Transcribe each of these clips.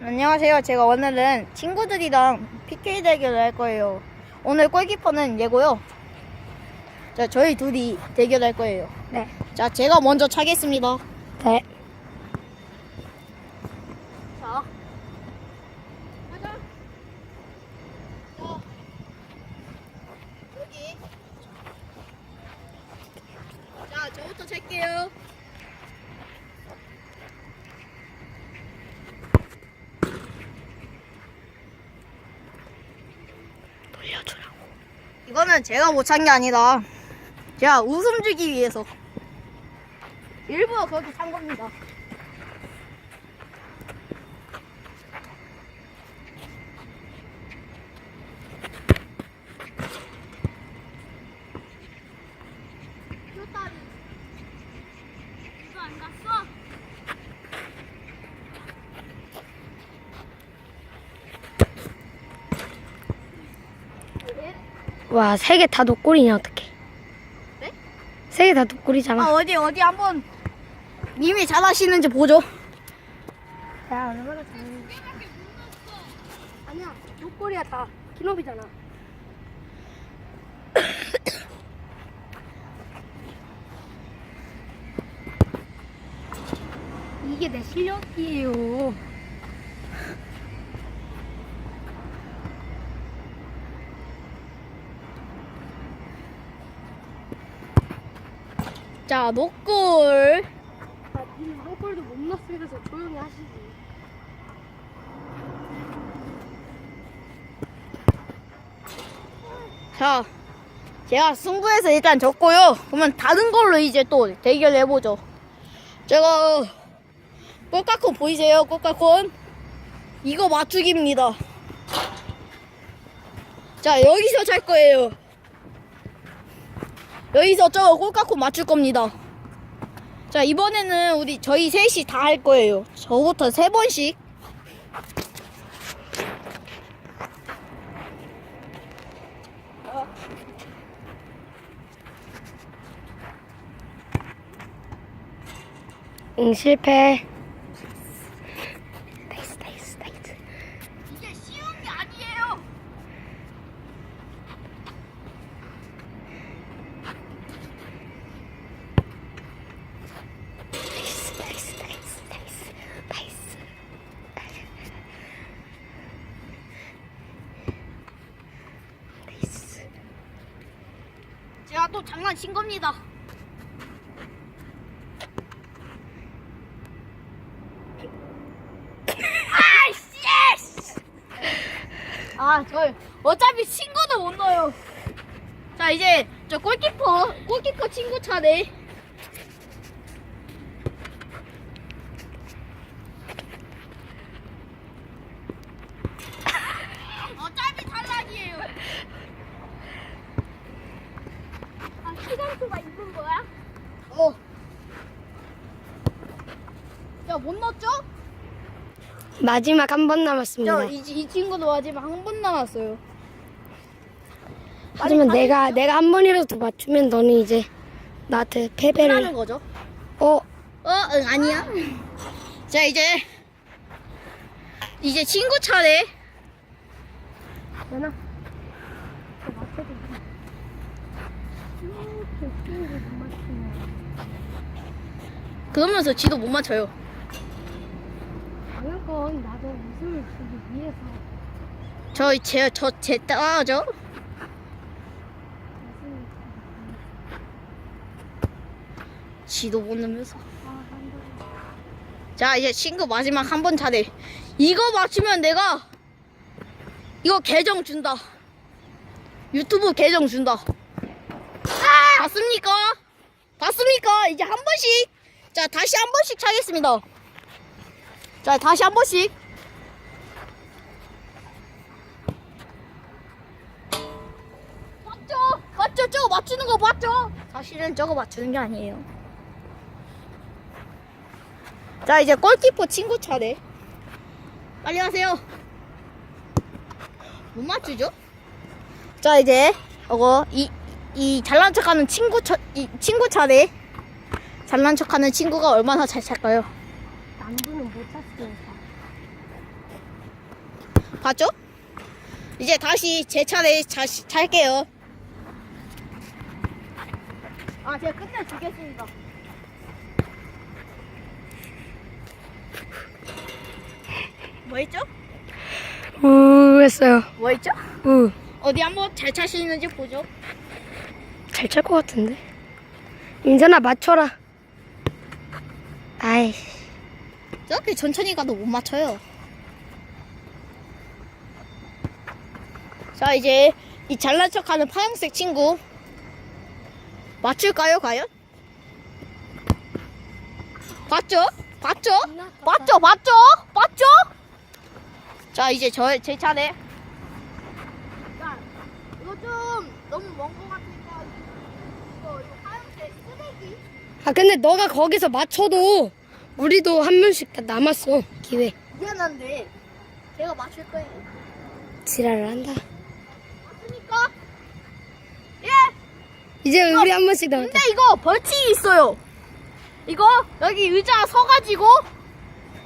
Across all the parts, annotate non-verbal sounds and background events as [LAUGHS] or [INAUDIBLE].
안녕하세요. 제가 오늘은 친구들이랑 PK 대결을 할 거예요. 오늘 골키퍼는 얘고요. 자, 저희 둘이 대결할 거예요. 네. 자, 제가 먼저 차겠습니다. 네. 자. 가자. 자. 여기. 자, 저부터 찰게요. 돌려주라고. 이거는 제가 못 찬 게 아니다. 제가 웃음 주기 위해서. 일부러 그렇게 찬 겁니다. 이거 안 갔어? 와, 세 개 다 독골이냐, 어떡해. 네? 세 개 다 독골이잖아. 아, 어디, 어디 한번 님이 잘하시는지 보죠. 야, 얼마나 잘하는지. 아니야, 독골이야, 다. 기노비잖아. [COUGHS] 이게 내 실력이에요. 자, 노골. 아, 니는 한 골도 못 넣었으면서 조용히 하시지. 자, 제가 승부에서 일단 졌고요. 그러면 다른 걸로 이제 또 대결 해보죠. 제가 꽃가콘 보이세요? 꽃가콘? 이거 맞추기입니다. 자, 여기서 잘 거예요. 여기서 저 꽃가콘 맞출 겁니다. 자, 이번에는 우리 저희 셋이 다 할 거예요. 저부터 세 번씩. 응, 실패. 나이스, 나이스, 나이스. 이게 쉬운 게 아니에요. 나이스, 나이스, 나이스, 나이스, 나이스. 나이스. 또 장난친 겁니다. 아이씨! 아, 저 어차피 친구도 못 넣어요. 자, 이제 저 골키퍼, 골키퍼 친구 차례. 어차피 탈락이에요. 아, 시간 수가 있는 거야? 어. 야, 못 넣었죠? 마지막 한 번 남았습니다. 저, 이, 이 친구도 마지막 한 번 남았어요. 하지만 내가 가야죠. 내가 한 번이라도 더 맞추면 너는 이제 나한테 패배를 거죠? 어 어, 응, 아니야. 자, 이제, 이제 친구 차례. 연아 그러면서 지도 못 맞춰요. 당연 건 나도 웃음을 주기 위해서 저, 제, 저, 제 따라죠? 지도 못 넣으면서. 자, 이제 친구 마지막 한 번 차례. 이거 맞추면 내가 이거 계정 준다. 유튜브 계정 준다. 봤습니까? 봤습니까? 이제 한 번씩. 자, 다시 한 번씩 차겠습니다. 자, 다시 한 번씩. 맞죠? 맞죠? 저거 맞추는 거 맞죠? 사실은 저거 맞추는 게 아니에요. 자, 이제 골키퍼 친구 차례. 빨리 하세요. 못 맞추죠? 자, 이제, 이거, 이, 이 잘난 척 하는 친구 차, 이 친구 차례. 잘난 척 하는 친구가 얼마나 잘 찰까요? 남부는 못 찼으면서 봤죠? 이제 다시 제 차례 자, 찰게요. 아, 제가 끝내주겠습니다. 뭐 했죠? 우 했어요. 뭐 했죠? 우. 어디 한번 잘찰수 있는지 보죠. 잘 찰 것 같은데. 인선아 맞춰라. 아이. 저렇게 천천히 가도 못 맞춰요. 자, 이제 이 잘난 척하는 파란색 친구 맞출까요, 과연? 봤죠? 봤죠? 봤죠? 봤죠? 봤죠? 자, 이제 저 제 차례. 자, 이거 좀 너무 먼것 같으니까 이거 이거 파란색 쓰레기. 아 근데 너가 거기서 맞춰도 우리도 한 명씩 다 남았어 기회. 미안한데 제가 맞출 거예요. 지랄을 한다. 맞습니까? 예. 이제 우리 한 남았다. 근데 이거 벌칙이 있어요. 이거 여기 의자 서가지고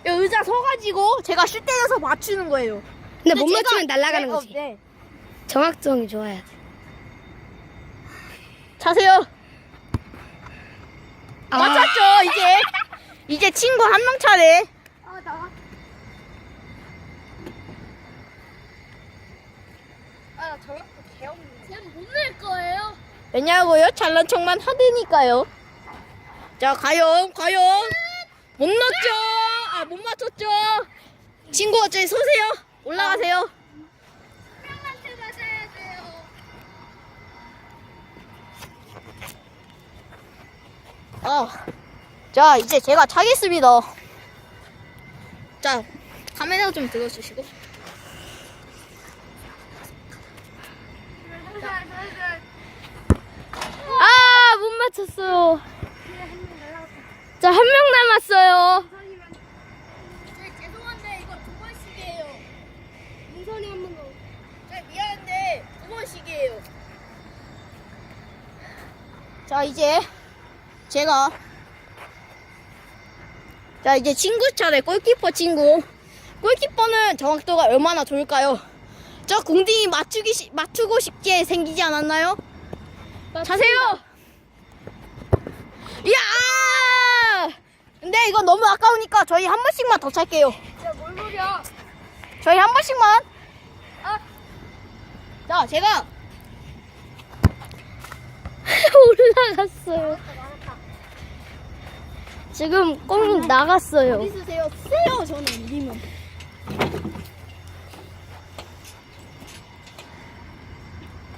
여기 의자 서가지고 제가 쉴 때려서 맞추는 거예요. 근데 못 제가- 맞추면 날아가는 네, 어, 거지. 네. 정확성이 좋아야 돼. 자세요. 아. 맞췄죠 이제 이제 친구 한 명 차례. 아 나. 아 저렇게 개없네. 쟤못낼 거예요. 왜냐고요? 잘난 척만 하드니까요. 자, 과연, 과연. 못 넣었죠? 아, 못 맞췄죠? 친구 어차피 서세요. 올라가세요. 아, 자, 이제 제가 차겠습니다. 자, 카메라 좀 들어주시고. 아, 못 맞췄어요. 자, 한 명 남았어요. 죄송한데, 이거 두 번씩이에요. 민선이 한 번 더. 자, 미안한데, 두 번씩이에요. 자, 이제, 제가, 자, 이제 친구 차례, 골키퍼 친구. 골키퍼는 정확도가 얼마나 좋을까요? 저 궁딩이 맞추기, 시- 맞추고 싶게 생기지 않았나요? 자세요! 이야! 근데 이거 너무 아까우니까 저희 한 번씩만 더 찰게요. 야뭘 소리야? 저희 한 번씩만. 자, 제가 [LAUGHS] 올라갔어요. 지금 꽁 나갔어요. 어디 쓰세요? 쓰세요, 저는 님은.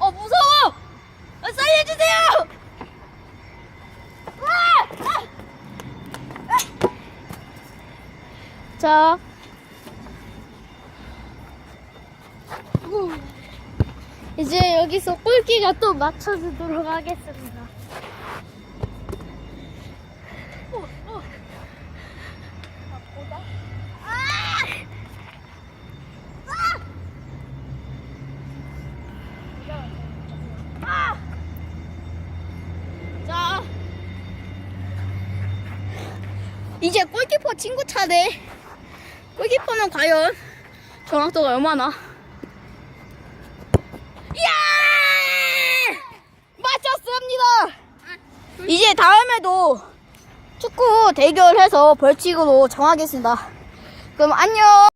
어, 무서워! 아, 살려주세요! 아! 아! 자, 이제 여기서 꼴기가 또 맞춰주도록 하겠습니다. 자, 이제 골키퍼 친구 차례. 골키퍼는 과연 정확도가 얼마나? 이야! 맞췄습니다! 이제 다음에도 축구 대결해서 벌칙으로 정하겠습니다. 그럼 안녕!